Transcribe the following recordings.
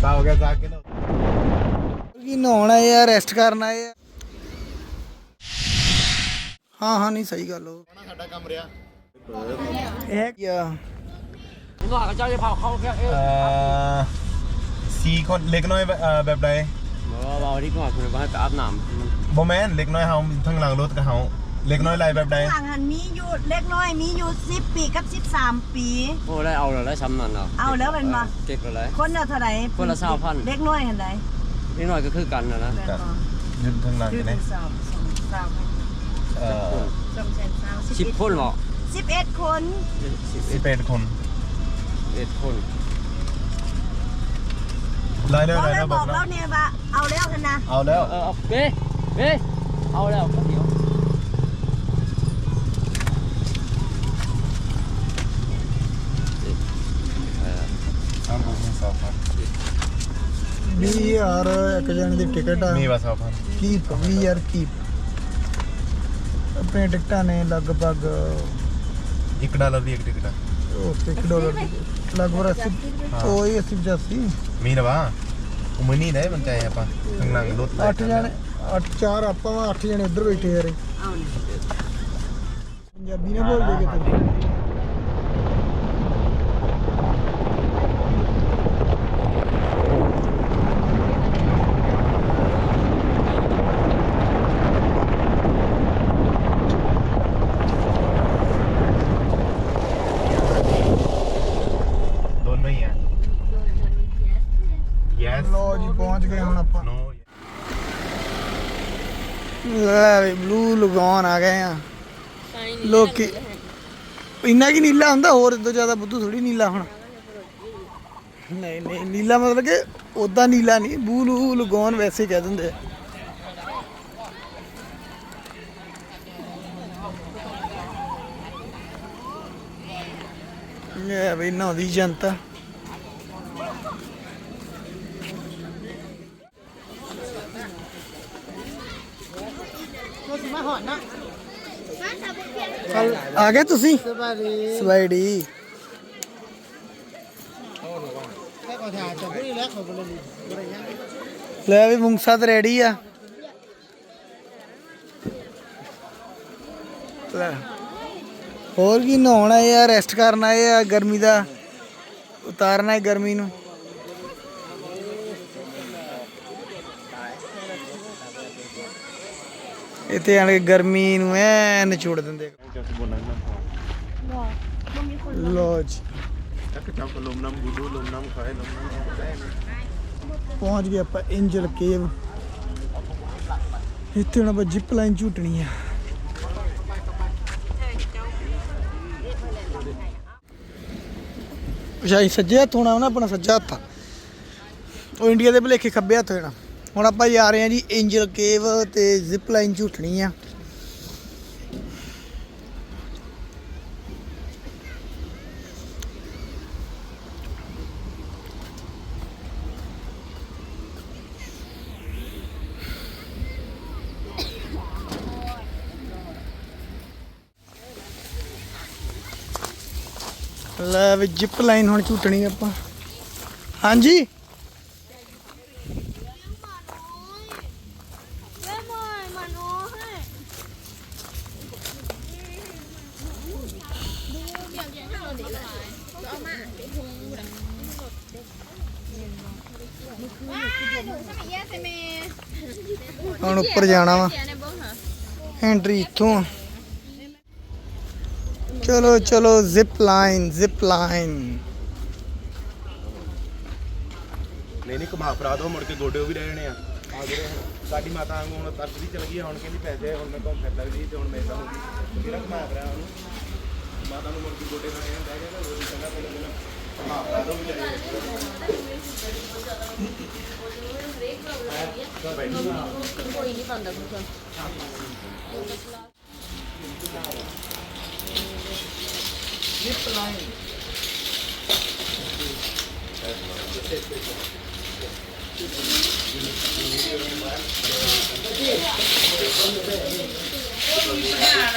ਘੰਟਾ ਹੋ ਗਿਆ ਜਾ ਕੇ ਨਾ ਕੀ ਨਹਾਉਣਾ ਯਾਰ ਰੈਸਟ ਕਰਨਾ ਯਾਰ ਹਾਂ ਹਾਂ ਨਹੀਂ ਸਹੀ ਗੱਲ ਹੋ ਸਾਡਾ ਕੰਮ ਰਿਹਾ ਇਹ ਕੀ ਆ หลอกกับเจ้าจะเผาเขาแค่เออ See kon leg noi web dai เบาๆที่ก่อนคุณว่าจะอาบน้ำ bo man leg noi haum thang lang lot ka haum เล็กน้อยลายแบบใดห่างหันมีอยู่เล็กน้อยมีอยู่สิบปีกับสิบสามปี โอ้ได้เอาเลยได้ซ้ำนั่นเหรอเอาแล้วเป็นมาเก็บเลยคนละเท่าไหร่คนละ20,000 เล็กน้อยหันไหนนี่หน่อยก็คือกันนะนะครับยืนทั้งหลังคือกันเป็นะนสาวสองสาวเอ่อสองแสนสาวสิบคนเหรอสิบเอ็ดคนสิบสิบเอ็ดคนเอ็ดคนรายเด้อบอกรายแล้เด้วอบออกกแล้แล้ววเนี่ยว่าเอาแล้วกันนะเอาแล้ว เออเอาเบ้เบ้เอาแล้วเดี๋ยว 20 ਯਾਰ ਇੱਕ ਜਣੇ ਦੀ ਟਿਕਟ ਆ। ਨਹੀਂ ਬਸ ਆਪਾਂ ਕੀ 20 ਯਾਰ ਕੀ? ਆਪਣੇ ਟਿਕਟਾਂ ਨੇ ਲਗਭਗ 1 ਡਾਲਰ ਦੀ ਇੱਕ ਟਿਕਟ ਆ। ਉਹ 1 ਡਾਲਰ ਦੀ ਲਗਭਗ 80 ਉਹ ਹੀ 80 85 ਮੀਨਵਾ ਉਮਨੀ ਨੇ ਬੰਚਾਏ ਆਪਾਂ ਸੰਗਲੰਗ ਲੋਤ ਲਾਇਆ 8 ਜਣੇ 8 4 ਆਪਾਂ 8 ਜਣੇ ਇੱਧਰ ਬੈਠੇ ਯਾਰ। ਆਉਣੇ ਪੰਜਾਬੀ ਨਾ ਬੋਲਦੇ ਕਿਤੇ ਵੀ ਬਲੂ ਲਗਾਉਣ ਆ ਗਏ ਆ। ਲੋਕੀ ਇੰਨਾ ਕੀ ਨੀਲਾ ਹੁੰਦਾ? ਹੋਰ ਇਦੋਂ ਜ਼ਿਆਦਾ ਬੁੱਧੂ ਥੋੜੀ ਨੀਲਾ ਹੁਣ। ਨਹੀਂ ਨਹੀਂ ਨੀਲਾ ਮਤਲਬ ਕਿ ਉਦਾਂ ਨੀਲਾ ਨਹੀਂ ਬਲੂ ਲਗਾਉਣ ਵੈਸੇ ਕਹਿ ਦਿੰਦੇ ਆ। ਇਹ ਵੀ ਨਹਾਉਂਦੀ ਜਨਤਾ। ਕੱਲ ਆ ਗਏ ਤੁਸੀਂ? ਸਵਾਈਡੀ। ਲੈ ਵੀ ਮੁੰਗਸਾ ਤੇ ਰੈਡੀ ਆ। ਲੈ। ਹੋਰ ਕੀ ਨਹਾਉਣਾ ਯਾਰ ਰੈਸਟ ਕਰਨਾ ਹੈ ਗਰਮੀ ਦਾ, ਉਤਾਰਨਾ ਹੈ ਗਰਮੀ ਨੂੰ। ਇੱਥੇ ਆਣ ਕੇ ਗਰਮੀ ਨੂੰ ਐ ਨਿਚੋੜ ਦਿੰਦੇ ਲੋ ਜੀ। ਪਹੁੰਚ ਗਏ ਆਪਾਂ ਐਂਜਲ ਕੇਵ ਇੱਥੇ ਹੁਣ ਆਪਾਂ ਜਿਪ ਲਾਈਨ ਝੂਟਣੀ ਆ। ਸ਼ਾਈ ਸੱਜੇ ਹੱਥ ਹੋਣਾ ਨਾ ਆਪਣਾ ਸੱਜਾ ਹੱਥ ਉਹ ਇੰਡੀਆ ਦੇ ਭਲੇਖੇ ਖੱਬੇ ਹੱਥ ਹੋਣਾ। ਹੁਣ ਆਪਾਂ ਜਾ ਰਹੇ ਹਾਂ ਜੀ ਐਂਜਲ ਕੇਵ ਤੇ ਜ਼ਿਪ ਲਾਈਨ ਝੂਟਣੀ ਆ। ਲੈ ਵੀ ਜਿਪ ਲਾਈਨ ਹੁਣ ਝੂਟਣੀ ਆਪਾਂ। ਹਾਂਜੀ? ਹੁਣ ਉੱਪਰ ਜਾਣਾ ਵਾ। ਐਂਟਰੀ ਇੱਥੋਂ ਚਲੋ ਚਲੋ ਜ਼ਿਪ ਲਾਈਨ ਜ਼ਿਪ ਲਾਈਨ ਨਹੀਂ ਨਹੀਂ, ਘੁਮਾ ਫਰਾ ਦੋ ਮੁੜ ਕੇ ਗੋਡੇ ਵੀ ਰਹਿ ਆ। ਆ ਜਿਹੜੇ ਸਾਡੀ ਮਾਤਾ ਵਾਂਗੂ ਹੁਣ ਤਰਸਦੀ ਚਲ ਗਈ ਹੁਣ ਕਹਿੰਦੀ ਪੈਸੇ ਹੁਣ ਮੈਂ ਘੁੰਮ ਫਿਰਦਾ ਵੀ ਤੇ ਹੁਣ ਮੈਂ ਤਾਂ ਹੋ ਗਈ ਕਿਹੜਾ ਘੁਮਾ ਫਰਾ ਉਹਨੂੰ। ਮਾਤਾ ਨੂੰ ਮੁੜ ਕੇ ਗੋਡੇ ਖਾਣੇ ਹੁੰਦਾ ਹੈਗਾ ਨਾ ਉਹ ਚੰਗਾ ਪਹਿਲਾਂ ਪਹਿਲਾਂ ਘੁਮਾ ਫਰਾ ਦੋ ਵੀ 农林古中国营的防盗公司。你是哪里？我是云南的。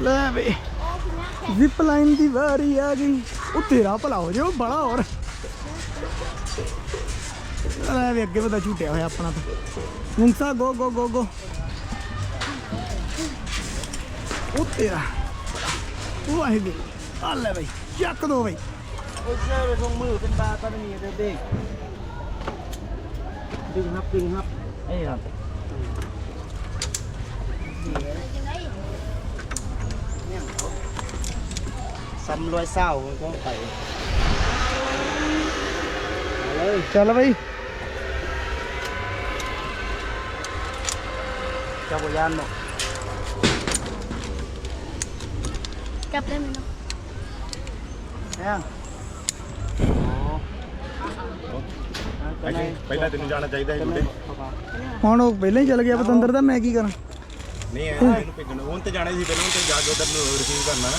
ਲੈ ਵੇ ਜ਼ਿਪ ਲਾਈਨ ਦੀ ਵਾਰੀ ਆ ਗਈ ਉਹ ਤੇਰਾ ਭਲਾ ਹੋ ਜਾਓ ਬੜਾ ਹੋਰ ਲੈ ਵੇ ਅੱਗੇ ਵਧਾ ਝੂਟਿਆ ਹੋਇਆ ਆਪਣਾ ਤਾਂ ਮੁੰਸਾ ਗੋ ਗੋ ਗੋ ਗੋ ਉਹ ਤੇਰਾ ਉਹ ਵਾਹਿਗੁਰੂ ਆ ਲੈ ਬਈ ਚੱਕ ਦੋ ਬਈ โอ้ยเจ้าเลยทงมือเป็นบาตอนนี้เด็กดึงครับดึงครับเอ้ยครับ ซ้ำรวยเศร้ามันก็ไป ਚੱਲ ਬਈ เจ้าบยานบอก กลับได้ไหมเนาะ แห้ง ਪਹਿਲਾਂ ਤੈਨੂੰ ਜਾਣਾ ਚਾਹੀਦਾ ਸੀ ਮੁੰਡੇ ਹੁਣ ਉਹ ਪਹਿਲਾਂ ਹੀ ਚੱਲ ਗਿਆ ਪਤੰਦਰ ਦਾ ਮੈਂ ਕੀ ਕਰਾਂ ਨਹੀਂ ਐ ਇਹਨੂੰ ਭੇਜਣ ਹੁਣ ਤੇ ਜਾਣਾ ਸੀ ਪਹਿਲਾਂ ਤੇ ਜਾ ਕੇ ਉਧਰ ਨੂੰ ਰਿਸੀਵ ਕਰਨਾ ਨਾ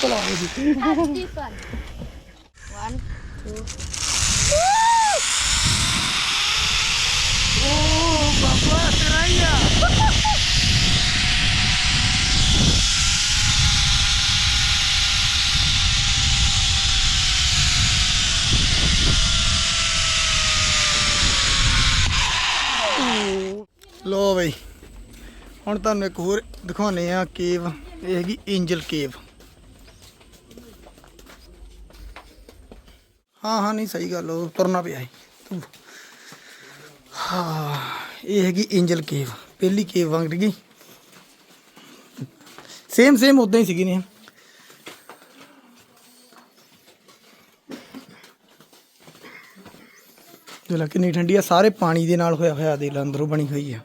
this one one two ਲੋ ਬਈ, ਹੁਣ ਤੁਹਾਨੂੰ ਇੱਕ ਹੋਰ ਦਿਖਾਉਨੇ ਆ ਕੇਵ ਇਹ ਹੈਗੀ ਐਂਜਲ ਕੇਵ ਹਾਂ ਹਾਂ, ਨਹੀਂ, ਸਹੀ ਗੱਲ ਉਹ ਤੁਰਨਾ ਪਿਆ ਸੀ। ਹਾਂ, ਇਹ ਹੈਗੀ ਐਂਜਲ ਕੇਵ, ਪਹਿਲੀ ਕੇਵ ਵਾਂਗ ਗਈ ਸੇਮ ਸੇਮ ਉਦਾਂ ਹੀ ਸੀਗੀ ਨੇ। ਦੇਖ ਲਾ, ਕਿੰਨੀ ਠੰਡੀ ਆ, ਸਾਰੇ ਪਾਣੀ ਦੇ ਨਾਲ ਹੋਇਆ ਹੋਇਆ ਦੇ ਲਾ ਅੰਦਰੋਂ ਬਣੀ ਹੋਈ ਆ।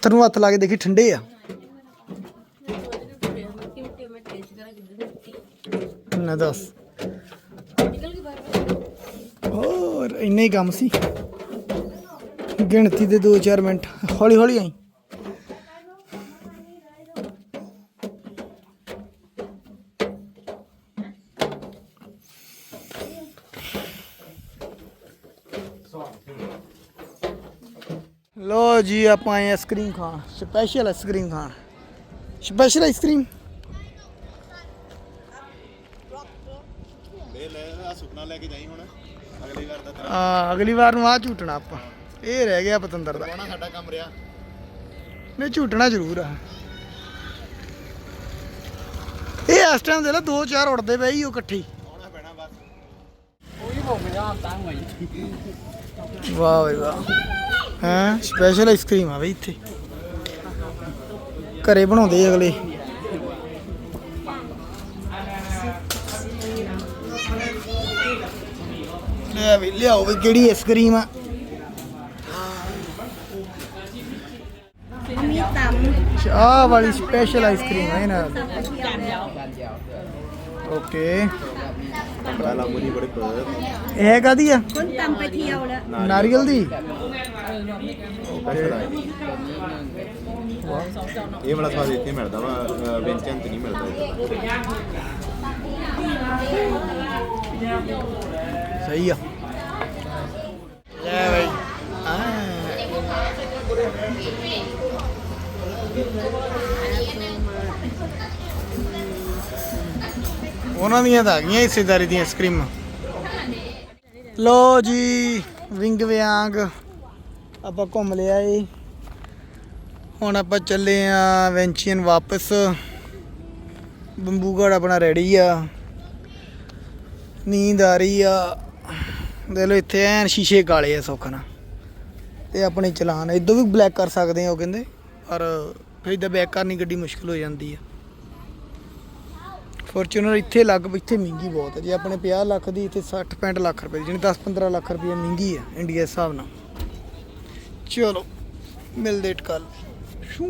ਪੱਥਰ ਨੂੰ ਹੱਥ ਲਾ ਕੇ ਦੇਖੀ ਠੰਡੇ ਆ। ਨਾ ਦੱਸ। ਹੋਰ, ਇੰਨਾ ਹੀ ਕੰਮ ਸੀ। ਗਿਣਤੀ ਦੇ 2-4 ਮਿੰਟ। ਹੌਲੀ ਹੌਲੀ ਆਈ। ਲੋ ਜੀ ਆਪਾਂ ਆਏ ਆਈਸਕ੍ਰੀਮ ਖਾਣ। ਸਪੈਸ਼ਲ ਆਈਸਕ੍ਰੀਮ ਖਾਣ। ਸਪੈਸ਼ਲ ਆਈਸਕ੍ਰੀਮ ਲੈ ਲੈ ਆ ਸੁਪਨਾ ਲੈ ਕੇ ਜਾਈ ਹੁਣ। ਅਗਲੀ ਵਾਰ ਤਾਂ ਤੇਰਾ ਆ ਅਗਲੀ ਵਾਰ ਨੂੰ ਆ ਝੂਟਣਾ ਆਪਾਂ। ਇਹ ਰਹਿ ਗਿਆ ਪਤੰਦਰ ਦਾ। ਕੋਣਾ ਸਾਡਾ ਕੰਮ ਰਿਹਾ? ਨਹੀਂ ਝੂਟਣਾ ਜ਼ਰੂਰ ਆ। ਇਹ ਇਸ ਟਾਈਮ ਦੇ ਲਾ ਦੋ ਚਾਰ ਉੜਦੇ ਪਏ ਹੀ ਉਹ ਇਕੱਠੇ ਹੀ। ਆਉਣਾ ਪੈਣਾ ਬਸ। ਵਾਹ ਬਈ ਵਾਹ। ਹਾਂ ਸਪੈਸ਼ਲ ਆਈਸਕ੍ਰੀਮ ਆ ਬਈ ਇੱਥੇ ਘਰੇ ਬਣਾਉਂਦੇ ਆ ਅਗਲੇ ਲੈ ਵੀ ਲਿਆਓ ਵੀ ਕਿਹੜੀ ਆਈਸਕ੍ਰੀਮ ਆ มีตำ ਚਾਹ ਵਾਲੀ ਸਪੈਸ਼ਲ ਆਈਸਕ੍ਰੀਮ ਹੈ ਨਾ ਓਕੇ ਪਹਿਲਾਂ ਮੁਨੀ ਬੜੇ ਪਰ ਇਹ ਕਾਦੀ ਆ คนตำไปเที่ยวแล้ว ਨਾਰੀਅਲ ਦੀ ਇਹ ਵਾਲਾ ਸਵਾਦ ਇੱਥੇ ਮਿਲਦਾ ਵਾ ਵਿੰਚਨ ਤੇ ਨਹੀਂ ਮਿਲਦਾ ਸਹੀ ਆ। ਲੈ ਬਈ ਆ ਉਹਨਾਂ ਦੀਆਂ ਤਾਂ ਆ ਗਈਆਂ ਹਿੱਸੇਦਾਰੀ ਦੀਆਂ ਆਈਸਕ੍ਰੀਮਾਂ ਲੋ ਜੀ, ਵਿੰਗ ਵਿਆਂਗ। ਆਪਾਂ ਘੁੰਮ ਲਿਆ ਏ ਹੁਣ ਆਪਾਂ ਚੱਲੇ ਆ ਵੈਂਚੀਅਨ ਵਾਪਸ। ਬੰਬੂਗੜ ਆਪਣਾ ਰੈਡੀ ਆ। ਨੀਂਦ ਆ ਰਹੀ ਆ। ਦੇ ਲੋ ਇੱਥੇ ਐਨ ਸ਼ੀਸ਼ੇ ਕਾਲੇ ਆ ਸੁੱਖ ਨਾਲ। ਤੇ ਆਪਣੇ ਚਲਾਨ ਇਦੋਂ ਵੀ ਬਲੈਕ ਕਰ ਸਕਦੇ ਆ ਉਹ ਕਹਿੰਦੇ। ਪਰ ਫਿਰ ਇਦਾਂ ਬੈਕ ਕਰਨੀ ਗੱਡੀ ਮੁਸ਼ਕਲ ਹੋ ਜਾਂਦੀ ਆ। ਫੋਰਚੂਨਰ ਇੱਥੇ ਲੱਗ ਇੱਥੇ ਮਹਿੰਗੀ ਬਹੁਤ ਹੈ ਜੇ ਆਪਣੇ 50 ਲੱਖ ਦੀ ਇੱਥੇ 60 65 ਲੱਖ ਰੁਪਏ ਦੀ, ਜਾਣੀ 10 15 ਲੱਖ ਰੁਪਏ ਮਹਿੰਗੀ ਆ ਇੰਡੀਆ ਹਿਸਾਬ ਨਾਲ। ਚਲੋ ਮਿਲਦੇ ਕੱਲ ਸ਼ੂ।